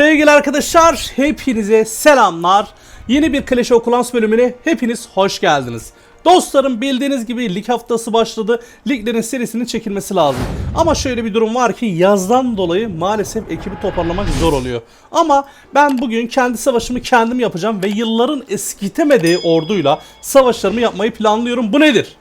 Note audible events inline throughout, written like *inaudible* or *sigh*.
Sevgili arkadaşlar, hepinize selamlar. Yeni bir Clash of Clans bölümüne hepiniz hoş geldiniz. Dostlarım bildiğiniz gibi lig haftası başladı. Liglerin serisinin çekilmesi lazım. Ama şöyle bir durum var ki yazdan dolayı maalesef ekibi toparlamak zor oluyor. Ama ben bugün kendi savaşımı kendim yapacağım ve yılların eskitemediği orduyla savaşlarımı yapmayı planlıyorum. Bu nedir?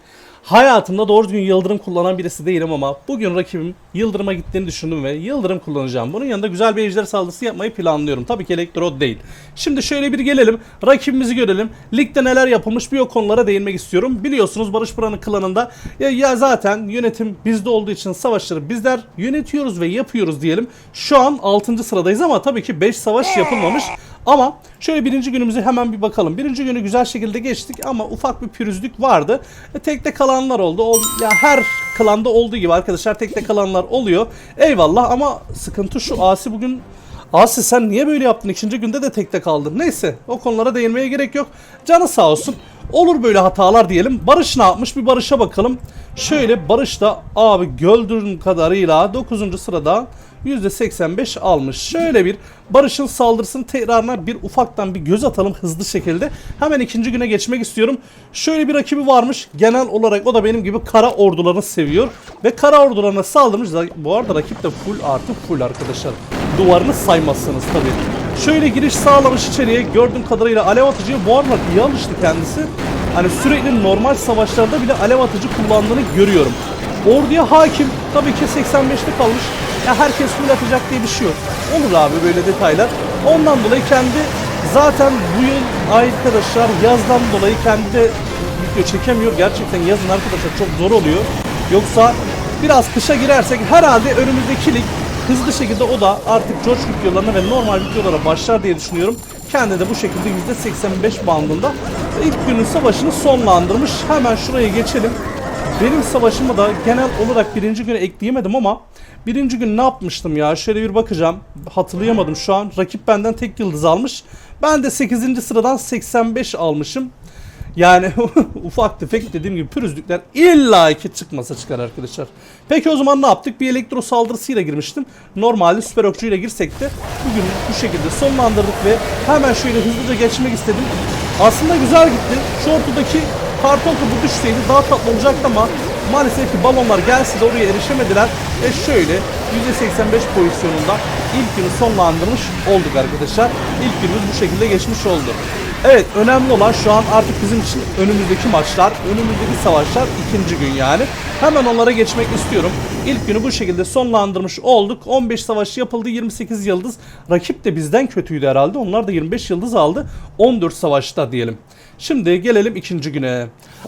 Hayatımda doğru düzgün yıldırım kullanan birisi değilim ama bugün rakibim yıldırıma gittiğini düşündüm ve yıldırım kullanacağım. Bunun yanında güzel bir ejder saldırısı yapmayı planlıyorum. Tabii ki elektro değil. Şimdi şöyle bir gelelim. Rakibimizi görelim. Ligde neler yapılmış bir o konulara değinmek istiyorum. Biliyorsunuz Barış Buran'ın klanında ya, ya zaten yönetim bizde olduğu için savaşları bizler yönetiyoruz ve yapıyoruz diyelim. Şu an 6. sıradayız ama tabii ki 5 savaş yapılmamış. Ama şöyle birinci günümüzü hemen bir bakalım. Birinci günü güzel şekilde geçtik ama ufak bir pürüzlük vardı. E, tekte kalanlar oldu. Ol, ya her klanda olduğu gibi arkadaşlar tekte kalanlar oluyor. Eyvallah ama sıkıntı şu Asi bugün Asi sen niye böyle yaptın? İkinci günde de tekte kaldın. Neyse o konulara değinmeye gerek yok. Canı sağ olsun. Olur böyle hatalar diyelim. Barış ne yapmış? Bir Barış'a bakalım. Şöyle Barış da abi gördüğüm kadarıyla 9. sırada %85 almış. Şöyle bir Barış'ın saldırısının tekrarına bir ufaktan bir göz atalım hızlı şekilde. Hemen ikinci güne geçmek istiyorum. Şöyle bir rakibi varmış. Genel olarak o da benim gibi kara ordularını seviyor. Ve kara ordularına saldırmış. Bu arada rakip de full artı full arkadaşlar. Duvarını saymazsınız tabii. Şöyle giriş sağlamış içeriye. Gördüğüm kadarıyla alev atıcıya bu aralar iyi alıştı kendisi. Hani sürekli normal savaşlarda bile alev atıcı kullandığını görüyorum. Orduya hakim. Tabii ki 85'te kalmış. Ya herkes full atacak diye bir şey yok. Olur abi böyle detaylar. Ondan dolayı kendi zaten bu yıl arkadaşlar yazdan dolayı kendi de video çekemiyor. Gerçekten yazın arkadaşlar çok zor oluyor. Yoksa biraz kışa girersek herhalde önümüzdeki lig hızlı şekilde o da artık George videolarına ve normal videolara başlar diye düşünüyorum. Kendi de bu şekilde %85 bandında ilk günün savaşını sonlandırmış. Hemen şuraya geçelim. Benim savaşımı da genel olarak birinci güne ekleyemedim ama birinci gün ne yapmıştım ya? Şöyle bir bakacağım. Hatırlayamadım şu an. Rakip benden tek yıldız almış. Ben de 8. sıradan 85 almışım. Yani *laughs* ufak tefek dediğim gibi pürüzlükler illa ki çıkmasa çıkar arkadaşlar. Peki o zaman ne yaptık? Bir elektro saldırısıyla girmiştim. Normalde süper okçuyla girsek de bugün bu şekilde sonlandırdık ve hemen şöyle hızlıca geçmek istedim. Aslında güzel gitti. Şu ortadaki karton topu düşseydi daha tatlı olacaktı ama maalesef ki balonlar gelse de oraya erişemediler. Ve şöyle %85 pozisyonunda ilk günü sonlandırmış olduk arkadaşlar. İlk günümüz bu şekilde geçmiş oldu. Evet önemli olan şu an artık bizim için önümüzdeki maçlar, önümüzdeki savaşlar ikinci gün yani. Hemen onlara geçmek istiyorum. İlk günü bu şekilde sonlandırmış olduk. 15 savaş yapıldı 28 yıldız. Rakip de bizden kötüydü herhalde. Onlar da 25 yıldız aldı. 14 savaşta diyelim. Şimdi gelelim ikinci güne.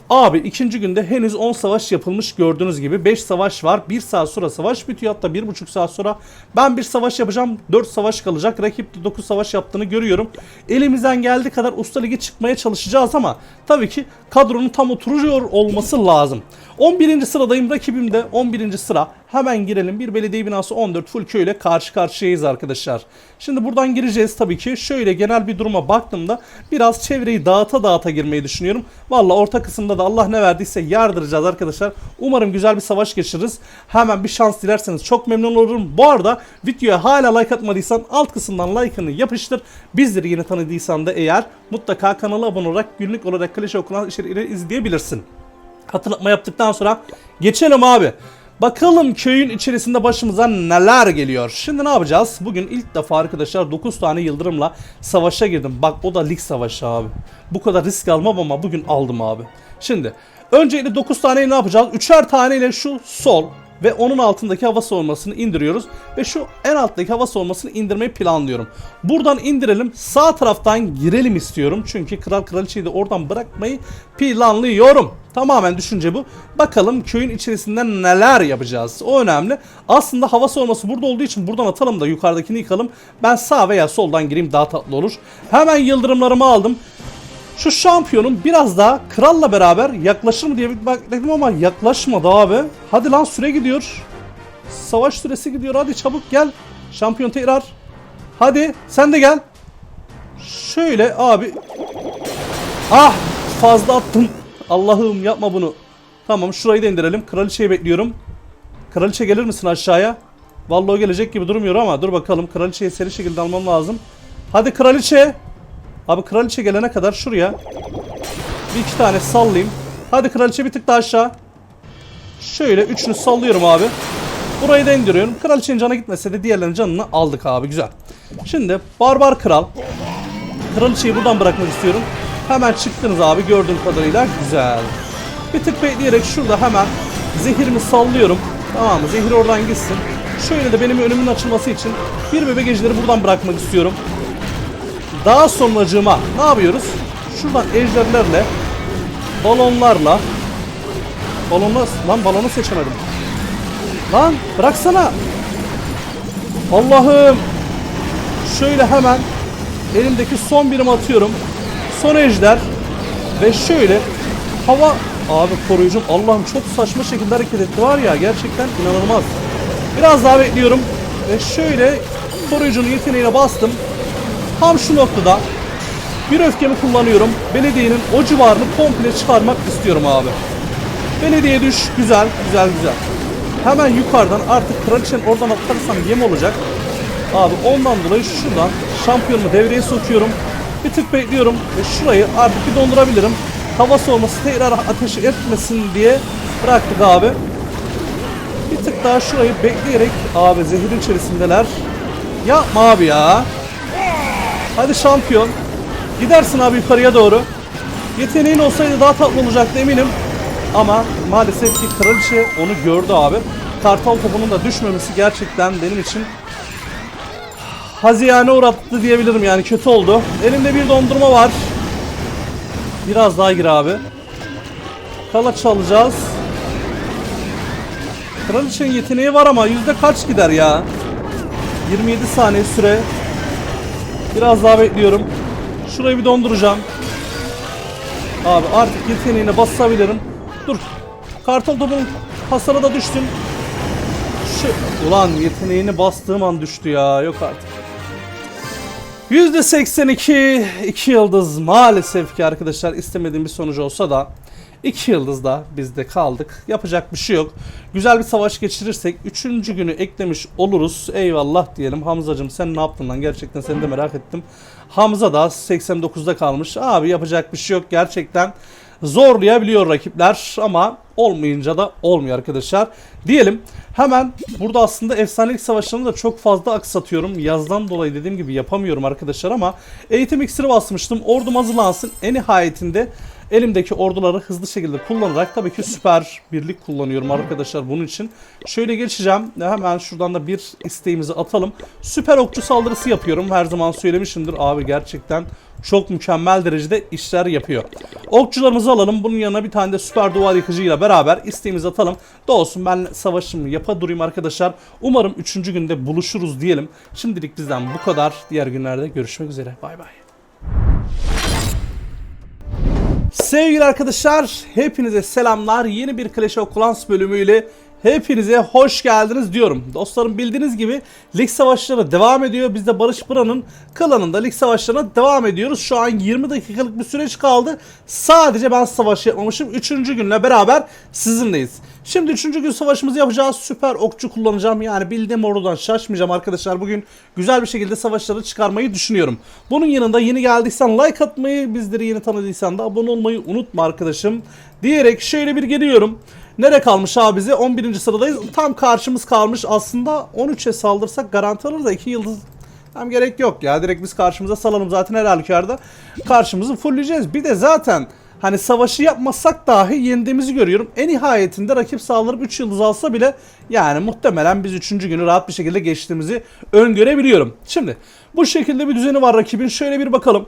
Abi ikinci günde henüz 10 savaş yapılmış gördüğünüz gibi. 5 savaş var. 1 saat sonra savaş bitiyor. Hatta 1,5 saat sonra ben bir savaş yapacağım. 4 savaş kalacak. Rakip de 9 savaş yaptığını görüyorum. Elimizden geldiği kadar usta ligi çıkmaya çalışacağız ama tabii ki kadronun tam oturuyor olması lazım. 11. sıradayım. Rakibim de 11. sıra. Hemen girelim. Bir belediye binası 14 full köy ile karşı karşıyayız arkadaşlar. Şimdi buradan gireceğiz tabii ki. Şöyle genel bir duruma baktığımda biraz çevreyi dağıta dağıta girmeyi düşünüyorum. Valla orta kısımda da Allah ne verdiyse yardıracağız arkadaşlar. Umarım güzel bir savaş geçiririz. Hemen bir şans dilerseniz çok memnun olurum. Bu arada videoya hala like atmadıysan alt kısımdan like'ını yapıştır. Bizleri yeni tanıdıysan da eğer mutlaka kanala abone olarak günlük olarak of Clans içerikleri izleyebilirsin. Hatırlatma yaptıktan sonra geçelim abi. Bakalım köyün içerisinde başımıza neler geliyor. Şimdi ne yapacağız? Bugün ilk defa arkadaşlar 9 tane yıldırımla savaşa girdim. Bak o da lig savaşı abi. Bu kadar risk almam ama bugün aldım abi. Şimdi öncelikle 9 taneyi ne yapacağız? 3'er taneyle şu sol ve onun altındaki hava savunmasını indiriyoruz. Ve şu en alttaki hava savunmasını indirmeyi planlıyorum. Buradan indirelim. Sağ taraftan girelim istiyorum. Çünkü kral kraliçeyi de oradan bırakmayı planlıyorum. Tamamen düşünce bu. Bakalım köyün içerisinde neler yapacağız. O önemli. Aslında hava savunması burada olduğu için buradan atalım da yukarıdakini yıkalım. Ben sağ veya soldan gireyim daha tatlı olur. Hemen yıldırımlarımı aldım. Şu şampiyonun biraz daha kralla beraber yaklaşır mı diye bekledim ama yaklaşmadı abi. Hadi lan süre gidiyor. Savaş süresi gidiyor. Hadi çabuk gel. Şampiyon tekrar. Hadi sen de gel. Şöyle abi. Ah fazla attım. Allah'ım yapma bunu. Tamam şurayı da indirelim. Kraliçeyi bekliyorum. Kraliçe gelir misin aşağıya? Vallahi gelecek gibi durmuyor ama dur bakalım. Kraliçeyi seri şekilde almam lazım. Hadi kraliçe. Abi kraliçe gelene kadar şuraya bir iki tane sallayayım. Hadi kraliçe bir tık daha aşağı. Şöyle üçünü sallıyorum abi. Burayı da indiriyorum. Kraliçenin canı gitmese de diğerlerinin canını aldık abi güzel. Şimdi barbar kral. Kraliçeyi buradan bırakmak istiyorum. Hemen çıktınız abi gördüğüm kadarıyla. Güzel. Bir tık bekleyerek şurada hemen zehirimi sallıyorum. Tamam mı? Zehir oradan gitsin. Şöyle de benim önümün açılması için bir bebek ejderi buradan bırakmak istiyorum. Daha sonracığıma ne yapıyoruz? Şuradan ejderlerle balonlarla balonla lan balonu seçemedim. Lan bıraksana. Allah'ım. Şöyle hemen elimdeki son birim atıyorum. Son ejder ve şöyle hava abi koruyucum Allah'ım çok saçma şekilde hareket etti var ya gerçekten inanılmaz. Biraz daha bekliyorum ve şöyle koruyucunun yeteneğine bastım. Tam şu noktada bir öfkemi kullanıyorum. Belediyenin o civarını komple çıkarmak istiyorum abi. Belediye düş. Güzel, güzel, güzel. Hemen yukarıdan artık kraliçenin oradan atlarsam yem olacak. Abi ondan dolayı şuradan şampiyonumu devreye sokuyorum. Bir tık bekliyorum ve şurayı artık bir dondurabilirim. Hava soğuması tekrar ateş etmesin diye bıraktık abi. Bir tık daha şurayı bekleyerek abi zehirin içerisindeler. Yapma abi ya. Hadi şampiyon. Gidersin abi yukarıya doğru. Yeteneğin olsaydı daha tatlı olacaktı eminim. Ama maalesef ki kraliçe onu gördü abi. Kartal topunun da düşmemesi gerçekten benim için haziyane uğrattı diyebilirim yani kötü oldu. Elimde bir dondurma var. Biraz daha gir abi. Kala çalacağız. Kraliçenin yeteneği var ama yüzde kaç gider ya? 27 saniye süre. Biraz daha bekliyorum. Şurayı bir donduracağım. Abi artık yeteneğine basabilirim. Dur. Kartal topun hasara da düştüm. Şu, ulan yeteneğini bastığım an düştü ya. Yok artık. %82 2 yıldız maalesef ki arkadaşlar istemediğim bir sonuç olsa da 2 yıldız da bizde kaldık. Yapacak bir şey yok. Güzel bir savaş geçirirsek 3. günü eklemiş oluruz. Eyvallah diyelim. Hamzacım sen ne yaptın lan? Gerçekten seni de merak ettim. Hamza da 89'da kalmış. Abi yapacak bir şey yok. Gerçekten zorlayabiliyor rakipler ama olmayınca da olmuyor arkadaşlar. Diyelim hemen burada aslında efsanelik savaşlarını da çok fazla aksatıyorum. Yazdan dolayı dediğim gibi yapamıyorum arkadaşlar ama eğitim iksiri basmıştım. Ordum hazırlansın. En nihayetinde elimdeki orduları hızlı şekilde kullanarak tabii ki süper birlik kullanıyorum arkadaşlar bunun için. Şöyle geçeceğim. Hemen şuradan da bir isteğimizi atalım. Süper okçu saldırısı yapıyorum. Her zaman söylemişimdir. Abi gerçekten çok mükemmel derecede işler yapıyor. Okçularımızı alalım. Bunun yanına bir tane de süper duvar yıkıcıyla beraber isteğimizi atalım. Da olsun ben savaşımı yapa durayım arkadaşlar. Umarım 3. günde buluşuruz diyelim. Şimdilik bizden bu kadar. Diğer günlerde görüşmek üzere. Bay bay. Sevgili arkadaşlar, hepinize selamlar. Yeni bir Clash of Clans bölümüyle hepinize hoş geldiniz diyorum. Dostlarım bildiğiniz gibi lig savaşları devam ediyor. Biz de Barış Pıra'nın klanında lig savaşlarına devam ediyoruz. Şu an 20 dakikalık bir süreç kaldı. Sadece ben savaş yapmamışım. 3. günle beraber sizinleyiz. Şimdi 3. gün savaşımızı yapacağız. Süper okçu kullanacağım. Yani bildiğim oradan şaşmayacağım arkadaşlar. Bugün güzel bir şekilde savaşları çıkarmayı düşünüyorum. Bunun yanında yeni geldiysen like atmayı, bizleri yeni tanıdıysan da abone olmayı unutma arkadaşım. Diyerek şöyle bir geliyorum. Nere kalmış abi bize? 11. sıradayız. Tam karşımız kalmış. Aslında 13'e saldırsak garanti alır da 2 yıldız Tam gerek yok ya. Direkt biz karşımıza salalım zaten her halükarda. Karşımızı fullleyeceğiz. Bir de zaten hani savaşı yapmasak dahi yendiğimizi görüyorum. En nihayetinde rakip saldırıp 3 yıldız alsa bile yani muhtemelen biz 3. günü rahat bir şekilde geçtiğimizi öngörebiliyorum. Şimdi bu şekilde bir düzeni var rakibin. Şöyle bir bakalım.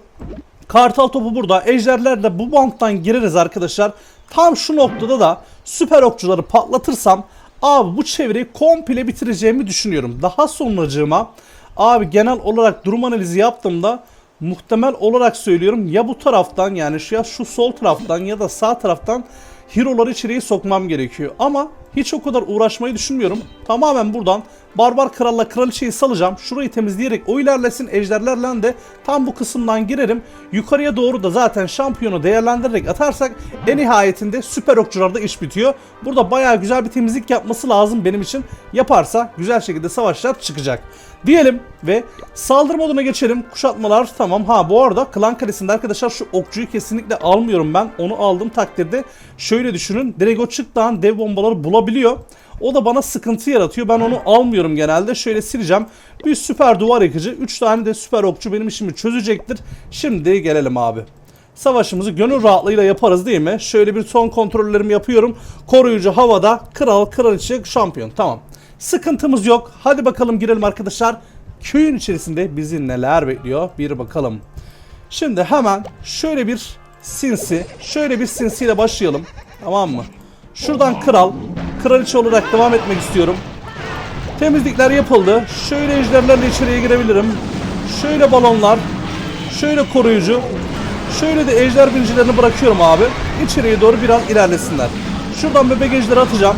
Kartal topu burada. Ejderler de bu banttan gireriz arkadaşlar. Tam şu noktada da süper okçuları patlatırsam abi bu çevreyi komple bitireceğimi düşünüyorum. Daha sonracığıma abi genel olarak durum analizi yaptığımda muhtemel olarak söylüyorum ya bu taraftan yani şu ya şu sol taraftan ya da sağ taraftan hero'ları içeriye sokmam gerekiyor. Ama hiç o kadar uğraşmayı düşünmüyorum. Tamamen buradan Barbar Kral'la Kraliçeyi salacağım. Şurayı temizleyerek o ilerlesin. Ejderlerle de tam bu kısımdan girerim. Yukarıya doğru da zaten şampiyonu değerlendirerek atarsak en nihayetinde süper okçularda iş bitiyor. Burada bayağı güzel bir temizlik yapması lazım benim için. Yaparsa güzel şekilde savaşlar çıkacak. Diyelim ve saldırı moduna geçelim. Kuşatmalar tamam. Ha bu arada klan kalesinde arkadaşlar şu okçuyu kesinlikle almıyorum ben. Onu aldığım takdirde şöyle düşünün. Direkt o çıktan dev bombaları bulabiliyor. O da bana sıkıntı yaratıyor. Ben onu almıyorum genelde. Şöyle sileceğim. Bir süper duvar yıkıcı. 3 tane de süper okçu benim işimi çözecektir. Şimdi gelelim abi. Savaşımızı gönül rahatlığıyla yaparız değil mi? Şöyle bir son kontrollerimi yapıyorum. Koruyucu havada. Kral, kraliçe, şampiyon. Tamam. Sıkıntımız yok. Hadi bakalım girelim arkadaşlar. Köyün içerisinde bizi neler bekliyor? Bir bakalım. Şimdi hemen şöyle bir sinsi, şöyle bir sinsiyle başlayalım. Tamam mı? Şuradan kral, kraliçe olarak devam etmek istiyorum. Temizlikler yapıldı. Şöyle ejderlerle içeriye girebilirim. Şöyle balonlar, şöyle koruyucu, şöyle de ejder bincilerini bırakıyorum abi. İçeriye doğru biraz ilerlesinler. Şuradan bebek ejderi atacağım.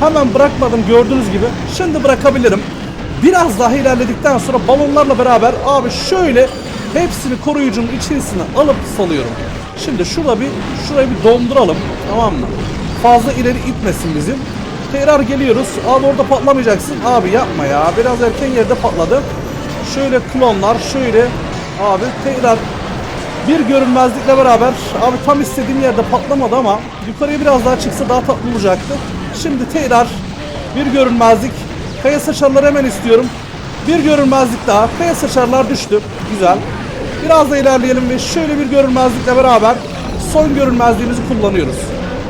Hemen bırakmadım gördüğünüz gibi. Şimdi bırakabilirim. Biraz daha ilerledikten sonra balonlarla beraber abi şöyle hepsini koruyucunun içerisine alıp salıyorum. Şimdi şurada bir şurayı bir donduralım. Tamam mı? Fazla ileri itmesin bizim. Tekrar geliyoruz. Abi orada patlamayacaksın. Abi yapma ya. Biraz erken yerde patladı. Şöyle klonlar şöyle abi tekrar bir görünmezlikle beraber abi tam istediğim yerde patlamadı ama yukarıya biraz daha çıksa daha tatlı olacaktı. Şimdi tekrar bir görünmezlik. Kaya saçarları hemen istiyorum. Bir görünmezlik daha. Kaya saçarlar düştü. Güzel. Biraz da ilerleyelim ve şöyle bir görünmezlikle beraber son görünmezliğimizi kullanıyoruz.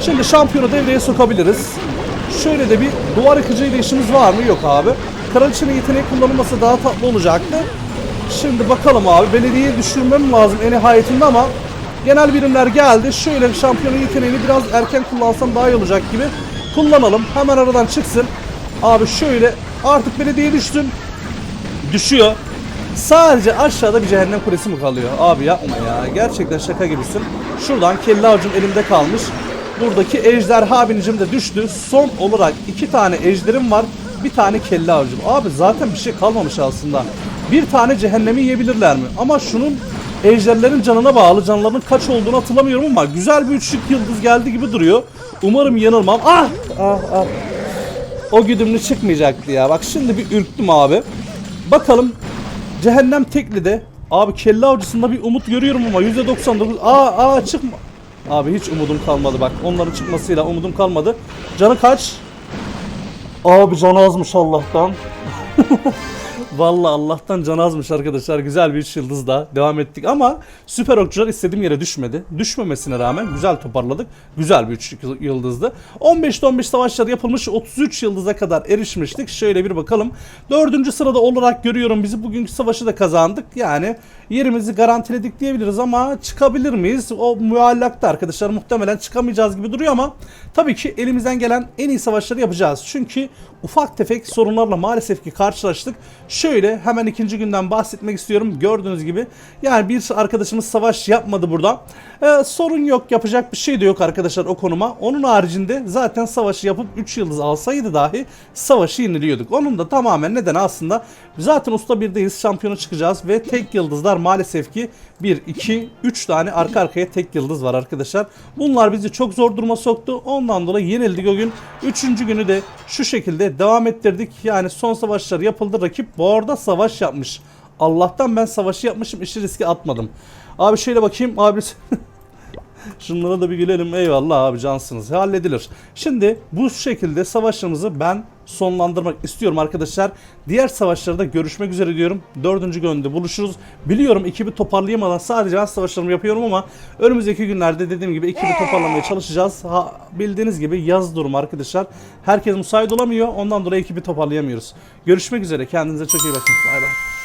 Şimdi şampiyonu devreye sokabiliriz. Şöyle de bir duvar yıkıcı ile işimiz var mı? Yok abi. Kraliçenin yeteneği kullanılması daha tatlı olacaktı. Şimdi bakalım abi. Belediyeyi düşürmem lazım en nihayetinde ama genel birimler geldi. Şöyle şampiyonun yeteneğini biraz erken kullansam daha iyi olacak gibi. Kullanalım. Hemen aradan çıksın. Abi şöyle artık belediye düştün. Düşüyor. Sadece aşağıda bir cehennem kulesi mi kalıyor? Abi yapma ya. Gerçekten şaka gibisin. Şuradan kelle avcum elimde kalmış. Buradaki ejderha binicim de düştü. Son olarak iki tane ejderim var. Bir tane kelle avcum. Abi zaten bir şey kalmamış aslında. Bir tane cehennemi yiyebilirler mi? Ama şunun ejderlerin canına bağlı. Canlarının kaç olduğunu hatırlamıyorum ama güzel bir üçlük yıldız geldi gibi duruyor. Umarım yanılmam. Ah! Ah ah. O güdümlü çıkmayacaktı ya. Bak şimdi bir ürktüm abi. Bakalım Cehennem tekli de abi kelle avcısında bir umut görüyorum ama %99 aa aa çıkma. Abi hiç umudum kalmadı bak. Onların çıkmasıyla umudum kalmadı. Canı kaç? Abi canı azmış Allah'tan. *laughs* Vallahi Allah'tan can azmış arkadaşlar. Güzel bir üç yıldız da devam ettik ama süper okçular istediğim yere düşmedi. Düşmemesine rağmen güzel toparladık. Güzel bir üç yıldızdı. 15'te 15 savaşlar yapılmış 33 yıldıza kadar erişmiştik. Şöyle bir bakalım. Dördüncü sırada olarak görüyorum bizi. Bugünkü savaşı da kazandık. Yani yerimizi garantiledik diyebiliriz ama çıkabilir miyiz? O muallakta arkadaşlar muhtemelen çıkamayacağız gibi duruyor ama tabii ki elimizden gelen en iyi savaşları yapacağız. Çünkü ufak tefek sorunlarla maalesef ki karşılaştık. Şöyle hemen ikinci günden bahsetmek istiyorum. Gördüğünüz gibi yani bir arkadaşımız savaş yapmadı burada. Ee, sorun yok yapacak bir şey de yok arkadaşlar o konuma. Onun haricinde zaten savaşı yapıp 3 yıldız alsaydı dahi savaşı yeniliyorduk. Onun da tamamen neden aslında zaten usta birdeyiz şampiyonu çıkacağız ve tek yıldızlar maalesef ki 1, 2, 3 tane arka arkaya tek yıldız var arkadaşlar. Bunlar bizi çok zor duruma soktu. Ondan dolayı yenildik o gün. Üçüncü günü de şu şekilde devam ettirdik. Yani son savaşlar yapıldı. Rakip bu arada savaş yapmış. Allah'tan ben savaşı yapmışım. işi riske atmadım. Abi şöyle bakayım. Abi *laughs* Şunlara da bir gülelim. Eyvallah abi cansınız. Halledilir. Şimdi bu şekilde savaşlarımızı ben sonlandırmak istiyorum arkadaşlar. Diğer savaşlarda görüşmek üzere diyorum. Dördüncü günde buluşuruz. Biliyorum ekibi toparlayamadan sadece ben savaşlarımı yapıyorum ama önümüzdeki günlerde dediğim gibi ekibi toparlamaya çalışacağız. Ha, bildiğiniz gibi yaz durum arkadaşlar. Herkes müsait olamıyor. Ondan dolayı ekibi toparlayamıyoruz. Görüşmek üzere. Kendinize çok iyi bakın. Bay bay.